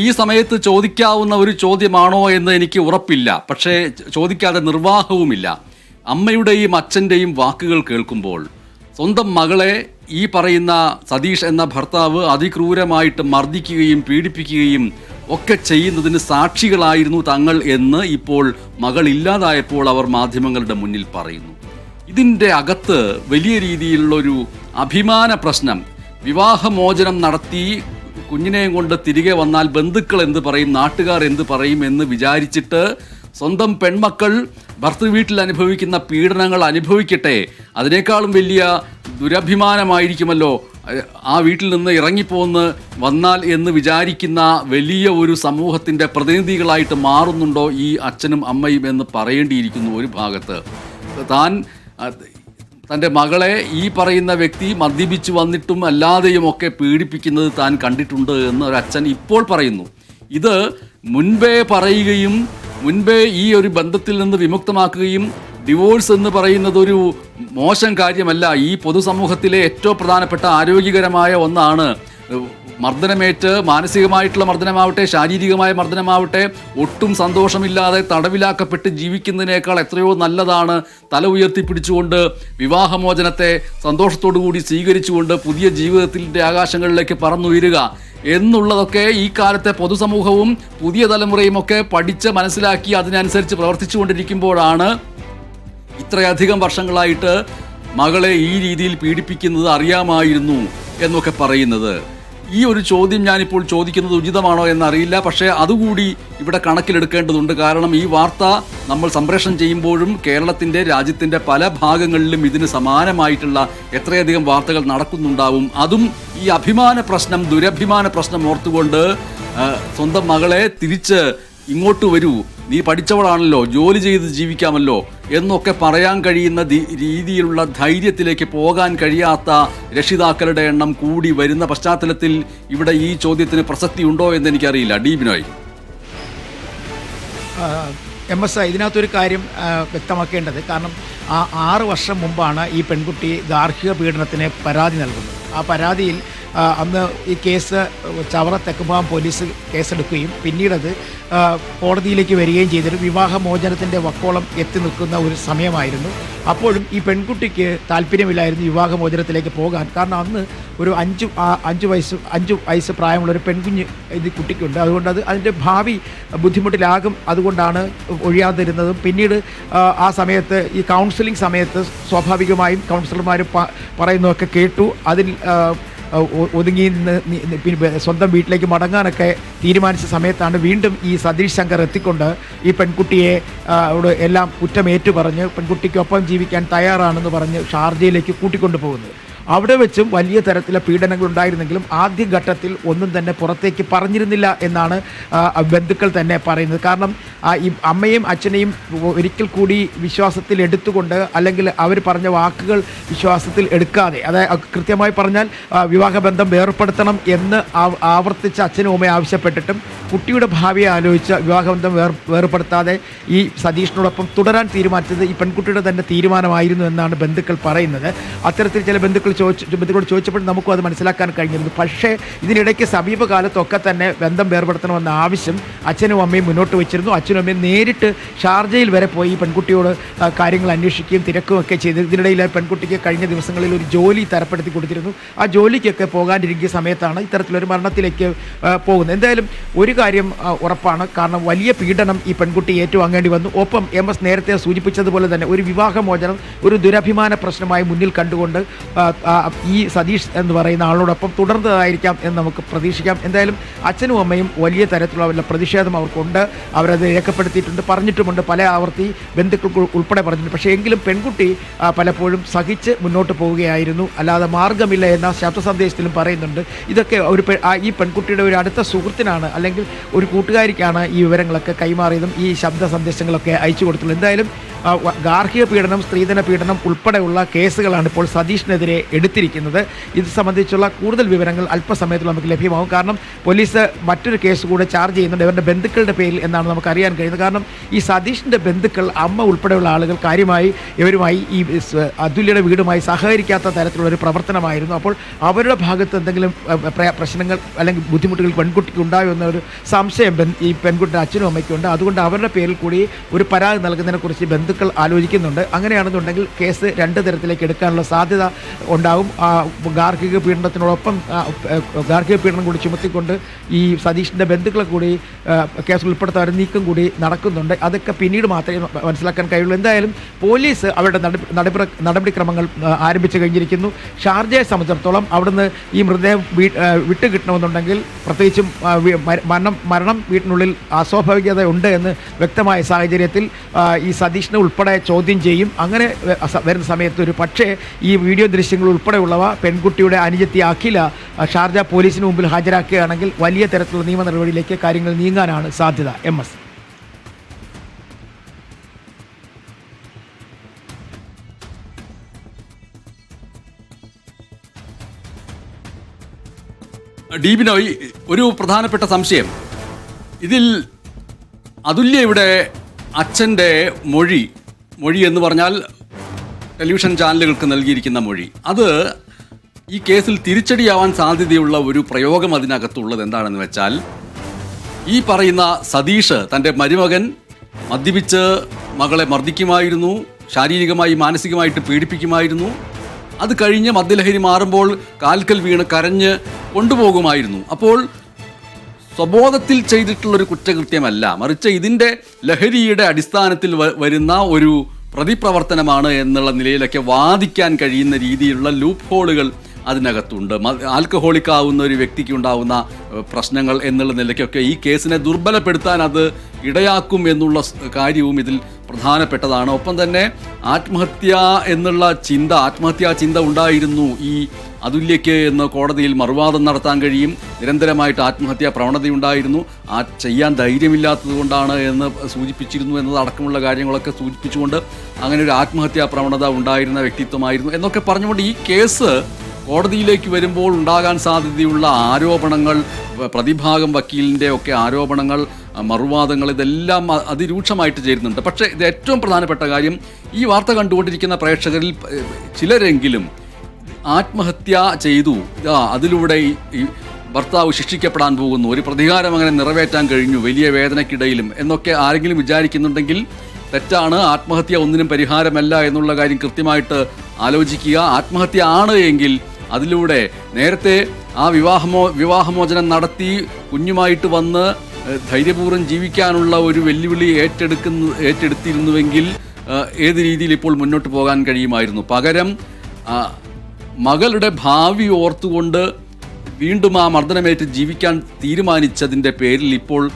ഈ സമയത്ത് ചോദിക്കാവുന്ന ഒരു ചോദ്യമാണോ എന്ന് എനിക്ക് ഉറപ്പില്ല. പക്ഷേ ചോദിക്കാതെ നിർവാഹവുമില്ല. അമ്മയുടെയും അച്ഛന്റെയും വാക്കുകൾ കേൾക്കുമ്പോൾ സ്വന്തം മകളെ ഈ പറയുന്ന സതീഷ് എന്ന ഭർത്താവ് അതിക്രൂരമായിട്ട് മർദ്ദിക്കുകയും പീഡിപ്പിക്കുകയും ഒക്കെ ചെയ്യുന്നതിന് സാക്ഷികളായിരുന്നു തങ്ങൾ എന്ന് ഇപ്പോൾ മകൾ ഇല്ലാതായപ്പോൾ അവർ മാധ്യമങ്ങളുടെ മുന്നിൽ പറയുന്നു. ഇതിന്റെ അകത്ത് വലിയ രീതിയിലുള്ളൊരു അഭിമാന പ്രശ്നം. വിവാഹമോചനം നടത്തി കുഞ്ഞിനെയും കൊണ്ട് തിരികെ വന്നാൽ ബന്ധുക്കൾ എന്ത് പറയും നാട്ടുകാർ എന്ത് പറയും എന്ന് വിചാരിച്ചിട്ട് സ്വന്തം പെൺമക്കൾ ഭർത്തൃ വീട്ടിൽ അനുഭവിക്കുന്ന പീഡനങ്ങൾ അനുഭവിക്കട്ടെ. അതിനേക്കാളും വലിയ ദുരഭിമാനമായിരിക്കുമല്ലോ ആ വീട്ടിൽ നിന്ന് ഇറങ്ങിപ്പോന്ന് വന്നാൽ എന്ന് വിചാരിക്കുന്ന വലിയ ഒരു സമൂഹത്തിന്റെ പ്രതിനിധികളായിട്ട് മാറുന്നുണ്ടോ ഈ അച്ഛനും അമ്മയും എന്ന് പറയേണ്ടിയിരിക്കുന്നു ഒരു ഭാഗത്ത്. താൻ തന്റെ മകളെ ഈ പറയുന്ന വ്യക്തി മദ്യപിച്ച് വന്നിട്ടും അല്ലാതെയും ഒക്കെ പീഡിപ്പിക്കുന്നത് താൻ കണ്ടിട്ടുണ്ട് എന്ന് ഒരു അച്ഛൻ ഇപ്പോൾ പറയുന്നു. ഇത് മുൻപേ പറയുകയും മുൻപേ ഈ ഒരു ബന്ധത്തിൽ നിന്ന് വിമുക്തമാക്കുകയും ഡിവോഴ്സ് എന്ന് പറയുന്നത് ഒരു മോശം കാര്യമല്ല. ഈ പൊതുസമൂഹത്തിലെ ഏറ്റവും പ്രധാനപ്പെട്ട ആരോഗ്യകരമായ ഒന്നാണ് മർദ്ദനമേറ്റ് മാനസികമായിട്ടുള്ള മർദ്ദനമാവട്ടെ ശാരീരികമായ മർദ്ദനമാവട്ടെ ഒട്ടും സന്തോഷമില്ലാതെ തടവിലാക്കപ്പെട്ട് ജീവിക്കുന്നതിനേക്കാൾ എത്രയോ നല്ലതാണ് തല ഉയർത്തിപ്പിടിച്ചുകൊണ്ട് വിവാഹമോചനത്തെ സന്തോഷത്തോടു കൂടി സ്വീകരിച്ചുകൊണ്ട് പുതിയ ജീവിതത്തിന്റെ ആകാശങ്ങളിലേക്ക് പറന്നുയരുക എന്നുള്ളതൊക്കെ ഈ കാലത്തെ പൊതുസമൂഹവും പുതിയ തലമുറയും ഒക്കെ പഠിച്ച് മനസ്സിലാക്കി അതിനനുസരിച്ച് പ്രവർത്തിച്ചുകൊണ്ടിരിക്കുമ്പോഴാണ് ഇത്രയധികം വർഷങ്ങളായിട്ട് മകളെ ഈ രീതിയിൽ പീഡിപ്പിക്കുന്നത് അറിയാമായിരുന്നു എന്നൊക്കെ പറയുന്നത്. ഈ ഒരു ചോദ്യം ഞാനിപ്പോൾ ചോദിക്കുന്നത് ഉചിതമാണോ എന്നറിയില്ല. പക്ഷേ അതുകൂടി ഇവിടെ കണക്കിലെടുക്കേണ്ടതുണ്ട്. കാരണം ഈ വാർത്ത നമ്മൾ സംപ്രേഷണം ചെയ്യുമ്പോഴും കേരളത്തിന്റെ രാജ്യത്തിന്റെ പല ഭാഗങ്ങളിലും ഇതിന് സമാനമായിട്ടുള്ള എത്രയധികം വാർത്തകൾ നടക്കുന്നുണ്ടാവും. അതും ഈ അഭിമാന പ്രശ്നം ദുരഭിമാന പ്രശ്നം ഓർത്തുകൊണ്ട് സ്വന്തം മകളെ തിരിച്ച് ഇങ്ങോട്ട് വരൂ. നീ പഠിച്ചവളാണല്ലോ ജോലി ചെയ്ത് ജീവിക്കാമല്ലോ. എന്നൊക്കെ പറയാൻ കഴിയുന്ന രീതിയിലുള്ള ധൈര്യത്തിലേക്ക് പോകാൻ കഴിയാത്ത രക്ഷിതാക്കളുടെ എണ്ണം കൂടി വരുന്ന പശ്ചാത്തലത്തിൽ ഇവിടെ ഈ ചോദ്യത്തിന് പ്രസക്തി ഉണ്ടോ എന്ന് എനിക്കറിയില്ല. ഡി ബിനോയ്. എം എസ് ഇതിനകത്തൊരു കാര്യം വ്യക്തമാക്കേണ്ടത്. കാരണം ആ ആറ് വർഷം മുമ്പാണ് ഈ പെൺകുട്ടി ഗാർഹിക പീഡനത്തിന് പരാതി നൽകുന്നത്. ആ പരാതിയിൽ അന്ന് ഈ കേസ് ചവറ തെക്കുഭാഗം പോലീസ് കേസെടുക്കുകയും പിന്നീടത് കോടതിയിലേക്ക് വരികയും ചെയ്തിരുന്നു വിവാഹമോചനത്തിന്റെ വക്കോളം എത്തി നിൽക്കുന്ന ഒരു സമയമായിരുന്നു. അപ്പോഴും ഈ പെൺകുട്ടിക്ക് താല്പര്യമില്ലായിരുന്നു വിവാഹമോചനത്തിലേക്ക് പോകാൻ. കാരണം അന്ന് ഒരു അഞ്ച് അഞ്ച് വയസ്സ് അഞ്ച് വയസ്സ് പ്രായമുള്ള ഒരു പെൺകുഞ്ഞ് ഇത് കുട്ടിക്കുണ്ട്. അതുകൊണ്ട് അത് അതിന്റെ ഭാവി ബുദ്ധിമുട്ടിലാകും. അതുകൊണ്ടാണ് ഒഴിയാതിരുന്നതും. പിന്നീട് ആ, സമയത്ത് ഈ കൗൺസിലിംഗ് സമയത്ത് സ്വാഭാവികമായും കൗൺസിലർമാർ പറയുന്നതൊക്കെ കേട്ടു. അതിൽ ഒതുങ്ങി പിന്നെ സ്വന്തം വീട്ടിലേക്ക് മടങ്ങാനൊക്കെ തീരുമാനിച്ച സമയത്താണ് വീണ്ടും ഈ സതീഷ് ശങ്കർ എത്തിക്കൊണ്ട് ഈ പെൺകുട്ടിയെ എല്ലാം കുറ്റമേറ്റു പറഞ്ഞ് പെൺകുട്ടിക്കൊപ്പം ജീവിക്കാൻ തയ്യാറാണെന്ന് പറഞ്ഞ് ഷാർജയിലേക്ക് കൂട്ടിക്കൊണ്ടു പോകുന്നത് അവിടെ വെച്ചും വലിയ തരത്തിലെ പീഡനങ്ങൾ ഉണ്ടായിരുന്നെങ്കിലും ആദ്യ ഘട്ടത്തിൽ ഒന്നും തന്നെ പുറത്തേക്ക് പറഞ്ഞിരുന്നില്ല എന്നാണ് ബന്ധുക്കൾ തന്നെ പറയുന്നത്. കാരണം ഈ അമ്മയും അച്ഛനെയും ഒരിക്കൽ കൂടി വിശ്വാസത്തിൽ എടുത്തുകൊണ്ട് അല്ലെങ്കിൽ അവർ പറഞ്ഞ വാക്കുകൾ വിശ്വാസത്തിൽ എടുക്കാതെ അതായത് കൃത്യമായി പറഞ്ഞാൽ വിവാഹബന്ധം വേർപ്പെടുത്തണം എന്ന് ആവർത്തിച്ച് അച്ഛനും അമ്മയും ആവശ്യപ്പെട്ടിട്ടും കുട്ടിയുടെ ഭാവിയെ ആലോചിച്ച് വിവാഹബന്ധം വേർ വേർപ്പെടുത്താതെ ഈ സതീഷിനോടൊപ്പം തുടരാൻ തീരുമാനിച്ചത് ഈ പെൺകുട്ടിയുടെ തന്നെ തീരുമാനമായിരുന്നു എന്നാണ് ബന്ധുക്കൾ പറയുന്നത്. അത്തരത്തിൽ ചില ബന്ധുക്കൾ ചോദിച്ചു ബന്ധുക്കളോട് ചോദിച്ചപ്പോൾ നമുക്കും അത് മനസ്സിലാക്കാൻ കഴിഞ്ഞിരുന്നു. പക്ഷേ ഇതിനിടയ്ക്ക് സമീപകാലത്തൊക്കെ തന്നെ ബന്ധം വേർപെടുത്തണമെന്ന ആവശ്യം അച്ഛനും അമ്മയും മുന്നോട്ട് വെച്ചിരുന്നു. അച്ഛനും അമ്മയും നേരിട്ട് ഷാർജയിൽ വരെ പോയി പെൺകുട്ടിയോട് കാര്യങ്ങൾ അന്വേഷിക്കുകയും തിരക്കുകയൊക്കെ ചെയ്ത് ഇതിനിടയിൽ പെൺകുട്ടിക്ക് കഴിഞ്ഞ ദിവസങ്ങളിൽ ഒരു ജോലി തരപ്പെടുത്തി കൊടുത്തിരുന്നു. ആ ജോലിക്കൊക്കെ പോകാനിരിക്കുന്ന സമയത്താണ് ഇത്തരത്തിലൊരു മരണത്തിലേക്ക് പോകുന്നത്. എന്തായാലും ഒരു കാര്യം ഉറപ്പാണ്. കാരണം വലിയ പീഡനം ഈ പെൺകുട്ടി ഏറ്റുവാങ്ങേണ്ടി വന്നു. ഒപ്പം എം എസ് നേരത്തെ സൂചിപ്പിച്ചതുപോലെ തന്നെ ഒരു വിവാഹമോചനം ഒരു ദുരഭിമാന പ്രശ്നമായി മുന്നിൽ കണ്ടുകൊണ്ട് ഈ സതീഷ് എന്ന് പറയുന്ന ആളോടൊപ്പം തുടർന്നതായിരിക്കാം എന്ന് നമുക്ക് പ്രതീക്ഷിക്കാം. എന്തായാലും അച്ഛനും അമ്മയും വലിയ തരത്തിലുള്ള വല്ല പ്രതിഷേധം അവർക്കുണ്ട്. അവരത് രേഖപ്പെടുത്തിയിട്ടുണ്ട് പറഞ്ഞിട്ടുമുണ്ട് പല ആവർത്തി ബന്ധുക്കൾക്ക് ഉൾപ്പെടെ പറഞ്ഞിട്ടുണ്ട്. പക്ഷേ എങ്കിലും പെൺകുട്ടി പലപ്പോഴും സഹിച്ച് മുന്നോട്ട് പോവുകയായിരുന്നു. അല്ലാതെ മാർഗമില്ല എന്ന ശബ്ദ സന്ദേശത്തിലും പറയുന്നുണ്ട്. ഇതൊക്കെ ഒരു ഈ പെൺകുട്ടിയുടെ ഒരു അടുത്ത സുഹൃത്തിനാണ് അല്ലെങ്കിൽ ഒരു കൂട്ടുകാരിക്കാണ് ഈ വിവരങ്ങളൊക്കെ കൈമാറിയതും ഈ ശബ്ദ സന്ദേശങ്ങളൊക്കെ അയച്ചു കൊടുത്തുള്ളൂ എന്തായാലും ഗാർഹിക പീഡനം സ്ത്രീധന പീഡനം ഉൾപ്പെടെയുള്ള കേസുകളാണ് ഇപ്പോൾ സതീഷിനെതിരെ എടുത്തിരിക്കുന്നത്. ഇത് സംബന്ധിച്ചുള്ള കൂടുതൽ വിവരങ്ങൾ അല്പസമയത്തിൽ നമുക്ക് ലഭ്യമാകും. കാരണം പോലീസ് മറ്റൊരു കേസ് കൂടെ ചാർജ് ചെയ്യുന്നുണ്ട്. ഇവരുടെ ബന്ധുക്കളുടെ പേരിൽ എന്നാണ് നമുക്ക് അറിയാൻ കഴിയുന്നത്. കാരണം ഈ സതീഷിന്റെ ബന്ധുക്കൾ അമ്മ ഉൾപ്പെടെയുള്ള ആളുകൾ കാര്യമായി ഇവരുമായി ഈ അതുല്യയുടെ വീടുമായി സഹകരിക്കാത്ത തരത്തിലുള്ള ഒരു പ്രവർത്തനമായിരുന്നു. അപ്പോൾ അവരുടെ ഭാഗത്ത് എന്തെങ്കിലും പ്രശ്നങ്ങൾ അല്ലെങ്കിൽ ബുദ്ധിമുട്ടുകൾ പെൺകുട്ടിക്ക് ഉണ്ടായോ എന്നൊരു സംശയം ഈ പെൺകുട്ടിയുടെ അച്ഛനും അമ്മയ്ക്കും ഉണ്ട്. അതുകൊണ്ട് അവരുടെ പേരിൽ കൂടി ഒരു പരാതി നൽകുന്നതിനെക്കുറിച്ച് ബന്ധുക്കൾ ആലോചിക്കുന്നുണ്ട്. അങ്ങനെയാണെന്നുണ്ടെങ്കിൽ കേസ് രണ്ട് തരത്തിലേക്ക് എടുക്കാനുള്ള സാധ്യത ഉണ്ടാവും. ഗാർഹിക പീഡനത്തിനോടൊപ്പം ഗാർഹിക പീഡനം കൂടി ചുമത്തിക്കൊണ്ട് ഈ സതീഷിന്റെ ബന്ധുക്കളെ കൂടി കേസ് ഉൾപ്പെടുത്താൻ ഒരു നീക്കം കൂടി നടക്കുന്നുണ്ട്. അതൊക്കെ പിന്നീട് മാത്രമേ മനസ്സിലാക്കാൻ കഴിയുള്ളൂ. എന്തായാലും പോലീസ് അവരുടെ നടപടി നടപടി- നടപടിക്രമങ്ങൾ ആരംഭിച്ചു കഴിഞ്ഞിരിക്കുന്നു. ഷാർജയെ സംബന്ധിച്ചിടത്തോളം അവിടുന്ന് ഈ മൃതദേഹം വിട്ട് കിട്ടണമെന്നുണ്ടെങ്കിൽ പ്രത്യേകിച്ചും മരണം മരണം വീട്ടിനുള്ളിൽ അസ്വാഭാവികത ഉണ്ട് എന്ന് വ്യക്തമായ സാഹചര്യത്തിൽ ഈ സതീഷിനെ ഉൾപ്പെടെ ചോദ്യം ചെയ്യും. അങ്ങനെ വരുന്ന സമയത്ത് ഒരു പക്ഷേ ഈ വീഡിയോ ദൃശ്യങ്ങൾ ഉൾപ്പെടെയുള്ളവ പെൺകുട്ടിയുടെ അനുജത്തി അഖില ഷാർജ പോലീസിന് മുമ്പിൽ ഹാജരാക്കുകയാണെങ്കിൽ വലിയ തരത്തിലുള്ള നിയമ നടപടിയിലേക്ക് കാര്യങ്ങൾ നീങ്ങാനാണ് സാധ്യത. M S. ഡി ബിനോയ് ഒരു പ്രധാനപ്പെട്ട സംശയം. ഇതിൽ അതുല്യ ഇവിടെ അച്ഛന്റെ മൊഴി മൊഴി എന്ന് പറഞ്ഞാൽ ടെലിവിഷൻ ചാനലുകൾക്ക് നൽകിയിരിക്കുന്ന മൊഴി. അത് ഈ കേസിൽ തിരിച്ചടിയാവാൻ സാധ്യതയുള്ള ഒരു പ്രയോഗം അതിനകത്തുള്ളത് എന്താണെന്ന് വെച്ചാൽ ഈ പറയുന്ന സതീഷ് തന്റെ മരുമകൻ മദ്യപിച്ച് മകളെ മർദ്ദിക്കുമായിരുന്നു ശാരീരികമായി മാനസികമായിട്ട് പീഡിപ്പിക്കുമായിരുന്നു. അത് കഴിഞ്ഞ് മദ്യലഹരി മാറുമ്പോൾ കാൽക്കൽ വീണ് കരഞ്ഞ് കൊണ്ടുപോകുമായിരുന്നു. അപ്പോൾ സ്വബോധത്തിൽ ചെയ്തിട്ടുള്ളൊരു കുറ്റകൃത്യമല്ല മറിച്ച് ഇതിന്റെ ലഹരിയുടെ അടിസ്ഥാനത്തിൽ വരുന്ന ഒരു പ്രതിപ്രവർത്തനമാണ് എന്നുള്ള നിലയിലൊക്കെ വാദിക്കാൻ കഴിയുന്ന രീതിയിലുള്ള ലൂപ്പ് ഹോളുകൾ അതിനകത്തുണ്ട്. ആൽക്കഹോളിക് ആവുന്ന ഒരു വ്യക്തിക്ക് ഉണ്ടാവുന്ന പ്രശ്നങ്ങൾ എന്നുള്ള നിലയ്ക്കൊക്കെ ഈ കേസിനെ ദുർബലപ്പെടുത്താൻ അത് ഇടയാക്കും എന്നുള്ള കാര്യവും ഇതിൽ പ്രധാനപ്പെട്ടതാണ്. ഒപ്പം തന്നെ ആത്മഹത്യ എന്നുള്ള ചിന്ത ആത്മഹത്യാ ചിന്ത ഉണ്ടായിരുന്നു ഈ അതുല്യയ്ക്ക് എന്ന് കോടതിയിൽ മറുവാദം നടത്താൻ കഴിയും. നിരന്തരമായിട്ട് ആത്മഹത്യാ പ്രവണതയുണ്ടായിരുന്നു ആ ചെയ്യാൻ ധൈര്യമില്ലാത്തത് കൊണ്ടാണ് എന്ന് സൂചിപ്പിച്ചിരുന്നു എന്നതടക്കമുള്ള കാര്യങ്ങളൊക്കെ സൂചിപ്പിച്ചുകൊണ്ട് അങ്ങനെ ഒരു ആത്മഹത്യാ പ്രവണത ഉണ്ടായിരുന്ന വ്യക്തിത്വമായിരുന്നു. എന്നൊക്കെ പറഞ്ഞുകൊണ്ട് ഈ കേസ് കോടതിയിലേക്ക് വരുമ്പോൾ ഉണ്ടാകാൻ സാധ്യതയുള്ള ആരോപണങ്ങൾ പ്രതിഭാഗം വക്കീലിന്റെ ഒക്കെ ആരോപണങ്ങൾ മറുവാദങ്ങൾ ഇതെല്ലാം അതിരൂക്ഷമായിട്ട് ചേരുന്നുണ്ട്. പക്ഷേ ഇത് ഏറ്റവും പ്രധാനപ്പെട്ട കാര്യം ഈ വാർത്ത കണ്ടുകൊണ്ടിരിക്കുന്ന പ്രേക്ഷകരിൽ ചിലരെങ്കിലും ആത്മഹത്യ ചെയ്തു. അതിലൂടെ ഈ- ഭർത്താവ് ശിക്ഷിക്കപ്പെടാൻ പോകുന്നു. ഒരു പ്രതികാരം അങ്ങനെ നിറവേറ്റാൻ കഴിഞ്ഞു. വലിയ വേദനയ്ക്കിടയിലും എന്നൊക്കെ ആരെങ്കിലും വിചാരിക്കുന്നുണ്ടെങ്കിൽ തെറ്റാണ്. ആത്മഹത്യ ഒന്നിനും പരിഹാരമല്ല എന്നുള്ള കാര്യം കൃത്യമായിട്ട് ആലോചിക്കുക. ആത്മഹത്യ ആണ് എങ്കിൽ അതിലൂടെ നേരത്തെ ആ വിവാഹമോ വിവാഹമോചനം നടത്തി കുഞ്ഞുമായിട്ട് വന്ന് ധൈര്യപൂർവം ജീവിക്കാനുള്ള ഒരു വെല്ലുവിളി ഏറ്റെടുക്കുന്ന ഏറ്റെടുത്തിരുന്നുവെങ്കിൽ ഏത് രീതിയിൽ ഇപ്പോൾ മുന്നോട്ട് പോകാൻ കഴിയുമായിരുന്നു. പകരം മകളുടെ ഭാവി ഓർത്തുകൊണ്ട് വീണ്ടും ആ മർദ്ദനമേറ്റ് ജീവിക്കാൻ തീരുമാനിച്ചതിന്റെ പേരിൽ ഇപ്പോൾ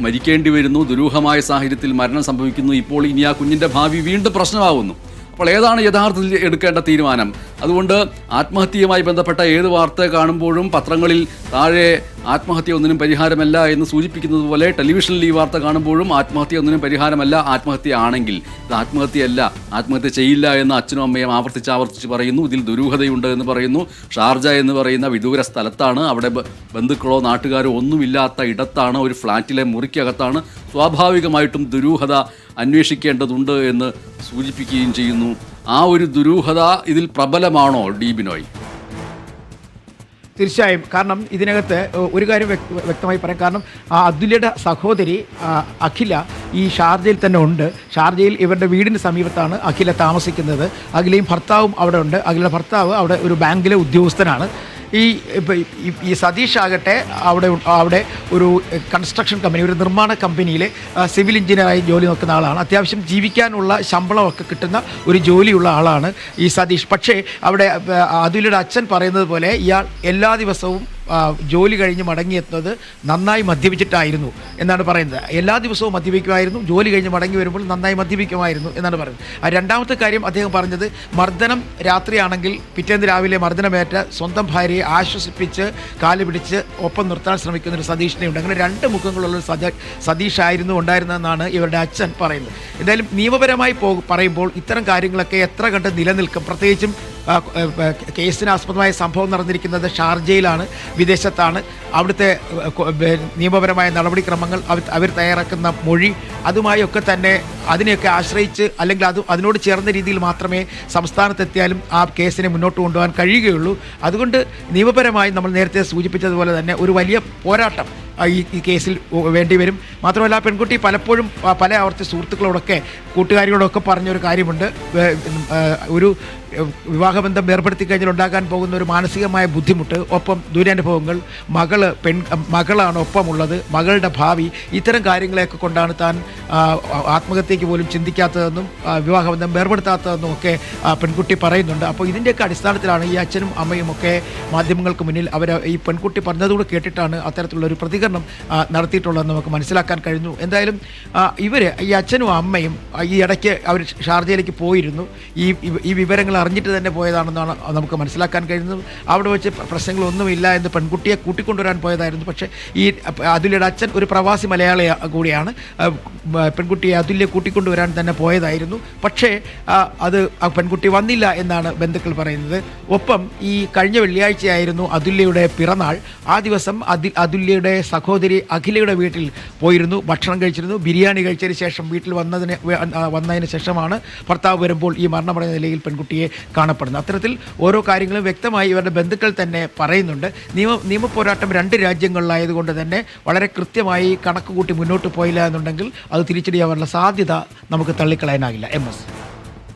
മരിക്കേണ്ടി വരുന്നു. ദുരൂഹമായ സാഹചര്യത്തിൽ മരണം സംഭവിക്കുന്നു. ഇപ്പോൾ ഇനി ആ കുഞ്ഞിന്റെ ഭാവി വീണ്ടും പ്രശ്നമാവുന്നു. അപ്പോൾ ഏതാണ് യഥാർത്ഥത്തിൽ എടുക്കേണ്ട തീരുമാനം? അതുകൊണ്ട് ആത്മഹത്യയുമായി ബന്ധപ്പെട്ട ഏത് വാർത്ത കാണുമ്പോഴും പത്രങ്ങളിൽ താഴെ ആത്മഹത്യ ഒന്നിനും പരിഹാരമല്ല എന്ന് സൂചിപ്പിക്കുന്നത് പോലെ ടെലിവിഷനിൽ ഈ വാർത്ത കാണുമ്പോഴും ആത്മഹത്യ ഒന്നിനും പരിഹാരമല്ല ആത്മഹത്യ ആണെങ്കിൽ. ഇത് ആത്മഹത്യയല്ല. ആത്മഹത്യ ചെയ്യില്ല എന്ന് അച്ഛനും അമ്മയും ആവർത്തിച്ച് ആവർത്തിച്ച് പറയുന്നു. ഇതിൽ ദുരൂഹതയുണ്ട് എന്ന് പറയുന്നു. ഷാർജ എന്ന് പറയുന്ന വിദൂര സ്ഥലത്താണ്. അവിടെ ബന്ധുക്കളോ നാട്ടുകാരോ ഒന്നുമില്ലാത്ത ഇടത്താണ്. ഒരു ഫ്ലാറ്റിലെ മുറിക്കകത്താണ്. സ്വാഭാവികമായിട്ടും ദുരൂഹത അന്വേഷിക്കേണ്ടതുണ്ട് എന്ന് സൂചിപ്പിക്കുകയും ചെയ്യുന്നു. ആ ഒരു ദുരൂഹത ഇതിൽ പ്രബലമാണോ ഡി ബിനോയ്? തീർച്ചയായും. കാരണം ഇതിനകത്ത് ഒരു കാര്യം വ്യക്തമായി പറയാം. കാരണം ആ അതുല്യയുടെ സഹോദരി അഖില ഈ ഷാർജയിൽ തന്നെ ഉണ്ട്. ഷാർജയിൽ ഇവരുടെ വീടിന് സമീപത്താണ് അഖില താമസിക്കുന്നത്. അഖിലയും ഭർത്താവും അവിടെ ഉണ്ട്. അഖിലയുടെ ഭർത്താവ് അവിടെ ഒരു ബാങ്കിലെ ഉദ്യോഗസ്ഥനാണ്. ഈ ഈ- സതീഷ് ആകട്ടെ അവിടെ അവിടെ ഒരു കൺസ്ട്രക്ഷൻ കമ്പനി ഒരു നിർമ്മാണ കമ്പനിയിലെ സിവിൽ എഞ്ചിനീയറായി ജോലി നോക്കുന്ന ആളാണ്. അത്യാവശ്യം ജീവിക്കാനുള്ള ശമ്പളമൊക്കെ കിട്ടുന്ന ഒരു ജോലിയുള്ള ആളാണ് ഈ സതീഷ്. പക്ഷേ അവിടെ അതിലൊരു അച്ഛൻ പറയുന്നത് പോലെ ഇയാൾ എല്ലാ ദിവസവും ജോലി കഴിഞ്ഞ് മടങ്ങിയെത്തുന്നത് നന്നായി മദ്യപിച്ചിട്ടായിരുന്നു എന്നാണ് പറയുന്നത്. എല്ലാ ദിവസവും മദ്യപിക്കുമായിരുന്നു. ജോലി കഴിഞ്ഞ് മടങ്ങി വരുമ്പോൾ നന്നായി മദ്യപിക്കുമായിരുന്നു എന്നാണ് പറയുന്നത്. രണ്ടാമത്തെ കാര്യം അദ്ദേഹം പറഞ്ഞത് മർദ്ദനം രാത്രിയാണെങ്കിൽ പിറ്റേന്ന് രാവിലെ മർദ്ദനമേറ്റ സ്വന്തം ഭാര്യയെ ആശ്വസിപ്പിച്ച് കാൽ പിടിച്ച് ഒപ്പം നിർത്താൻ ശ്രമിക്കുന്ന ഒരു സതീഷിനെയുണ്ട്. അങ്ങനെ രണ്ട് മുഖങ്ങളുള്ള ഒരു സജ സതീഷായിരുന്നു ഉണ്ടായിരുന്നതെന്നാണ് ഇവരുടെ അച്ഛൻ പറയുന്നത്. എന്തായാലും നിയമപരമായി പോ പറയുമ്പോൾ ഇത്തരം കാര്യങ്ങളൊക്കെ എത്ര കണ്ട് നിലനിൽക്കും. പ്രത്യേകിച്ചും കേസിന് ആസ്പദമായ സംഭവം നടന്നിരിക്കുന്നത് ഷാർജയിലാണ് വിദേശത്താണ്. അവിടുത്തെ നിയമപരമായ നടപടിക്രമങ്ങൾ അവർ തയ്യാറാക്കുന്ന മൊഴി അതുമായൊക്കെ തന്നെ അതിനെയൊക്കെ ആശ്രയിച്ച് അല്ലെങ്കിൽ അത് അതിനോട് ചേർന്ന രീതിയിൽ മാത്രമേ സംസ്ഥാനത്തെത്തിയാലും ആ കേസിനെ മുന്നോട്ട് കൊണ്ടുപോകാൻ കഴിയുകയുള്ളൂ. അതുകൊണ്ട് നിയമപരമായി നമ്മൾ നേരത്തെ സൂചിപ്പിച്ചതുപോലെ തന്നെ ഒരു വലിയ പോരാട്ടം ഈ കേസിൽ വേണ്ടി വരും. മാത്രമല്ല പെൺകുട്ടി പലപ്പോഴും പല ആവർത്തി സുഹൃത്തുക്കളോടൊക്കെ കൂട്ടുകാരികളോടൊക്കെ പറഞ്ഞൊരു കാര്യമുണ്ട്. ഒരു വിവാഹബന്ധം ഏർപ്പെടുത്തി കഴിഞ്ഞാൽ ഉണ്ടാകാൻ പോകുന്ന ഒരു മാനസികമായ ബുദ്ധിമുട്ട് ഒപ്പം ദുരനുഭവങ്ങൾ മകൾ പെൺ മകളാണ് ഒപ്പമുള്ളത് മകളുടെ ഭാവി ഇത്തരം കാര്യങ്ങളെയൊക്കെ കൊണ്ടാണ് താൻ ആത്മഹത്യയ്ക്ക് പോലും ചിന്തിക്കാത്തതെന്നും വിവാഹബന്ധം ഏർപ്പെടുത്താത്തതെന്നും ഒക്കെ പെൺകുട്ടി പറയുന്നുണ്ട്. അപ്പോൾ ഇതിന്റെയൊക്കെ അടിസ്ഥാനത്തിലാണ് ഈ അച്ഛനും അമ്മയും ഒക്കെ മാധ്യമങ്ങൾക്ക് മുന്നിൽ അവർ ഈ പെൺകുട്ടി പറഞ്ഞതുകൂടെ കേട്ടിട്ടാണ് അത്തരത്തിലുള്ള ഒരു പ്രതികരണം ആ, നടത്തിയിട്ടുള്ളതെന്ന് നമുക്ക് മനസ്സിലാക്കാൻ കഴിഞ്ഞു. എന്തായാലും ഇവർ ഈ അച്ഛനും അമ്മയും ഈ ഇടയ്ക്ക് അവർ ഷാർജയിലേക്ക് പോയിരുന്നു. ഈ ഈ വിവരങ്ങൾ അറിഞ്ഞിട്ട് തന്നെ പോയതാണെന്നാണ് നമുക്ക് മനസ്സിലാക്കാൻ കഴിയുന്നത്. അവിടെ വെച്ച് പ്ര- പ്രശ്നങ്ങളൊന്നുമില്ല എന്ന് പെൺകുട്ടിയെ കൂട്ടിക്കൊണ്ടുവരാൻ പോയതായിരുന്നു. പക്ഷേ ഈ അതുല്യയുടെ അച്ഛൻ ഒരു പ്രവാസി മലയാളി കൂടിയാണ്. പെൺകുട്ടിയെ അതുല്യ കൂട്ടിക്കൊണ്ടുവരാൻ തന്നെ പോയതായിരുന്നു. പക്ഷേ അത് പെൺകുട്ടി വന്നില്ല എന്നാണ് ബന്ധുക്കൾ പറയുന്നത്. ഒപ്പം ഈ കഴിഞ്ഞ വെള്ളിയാഴ്ചയായിരുന്നു അതുല്യയുടെ പിറന്നാൾ. ആ ദിവസം അതി അതുല്യയുടെ സഹോദരി അഖിലയുടെ വീട്ടിൽ പോയിരുന്നു ഭക്ഷണം കഴിച്ചിരുന്നു ബിരിയാണി കഴിച്ചതിന് ശേഷം വീട്ടിൽ വന്നതിന് വന്നതിന് ശേഷമാണ് ഭർത്താവ് വരുമ്പോൾ ഈ മരണമടഞ്ഞ നിലയിൽ പെൺകുട്ടിയെ കാണപ്പെടുന്നത്. അത്തരത്തിൽ ഓരോ കാര്യങ്ങളും വ്യക്തമായി ഇവരുടെ ബന്ധുക്കൾ തന്നെ പറയുന്നുണ്ട്. നിയമ നിയമ പോരാട്ടം രണ്ട് രാജ്യങ്ങളിലായതുകൊണ്ട് തന്നെ വളരെ കൃത്യമായി കണക്ക് കൂട്ടി മുന്നോട്ട് പോയില്ല എന്നുണ്ടെങ്കിൽ അത് തിരിച്ചടിയാവാനുള്ള സാധ്യത നമുക്ക് തള്ളിക്കളയാനാകില്ല. M S.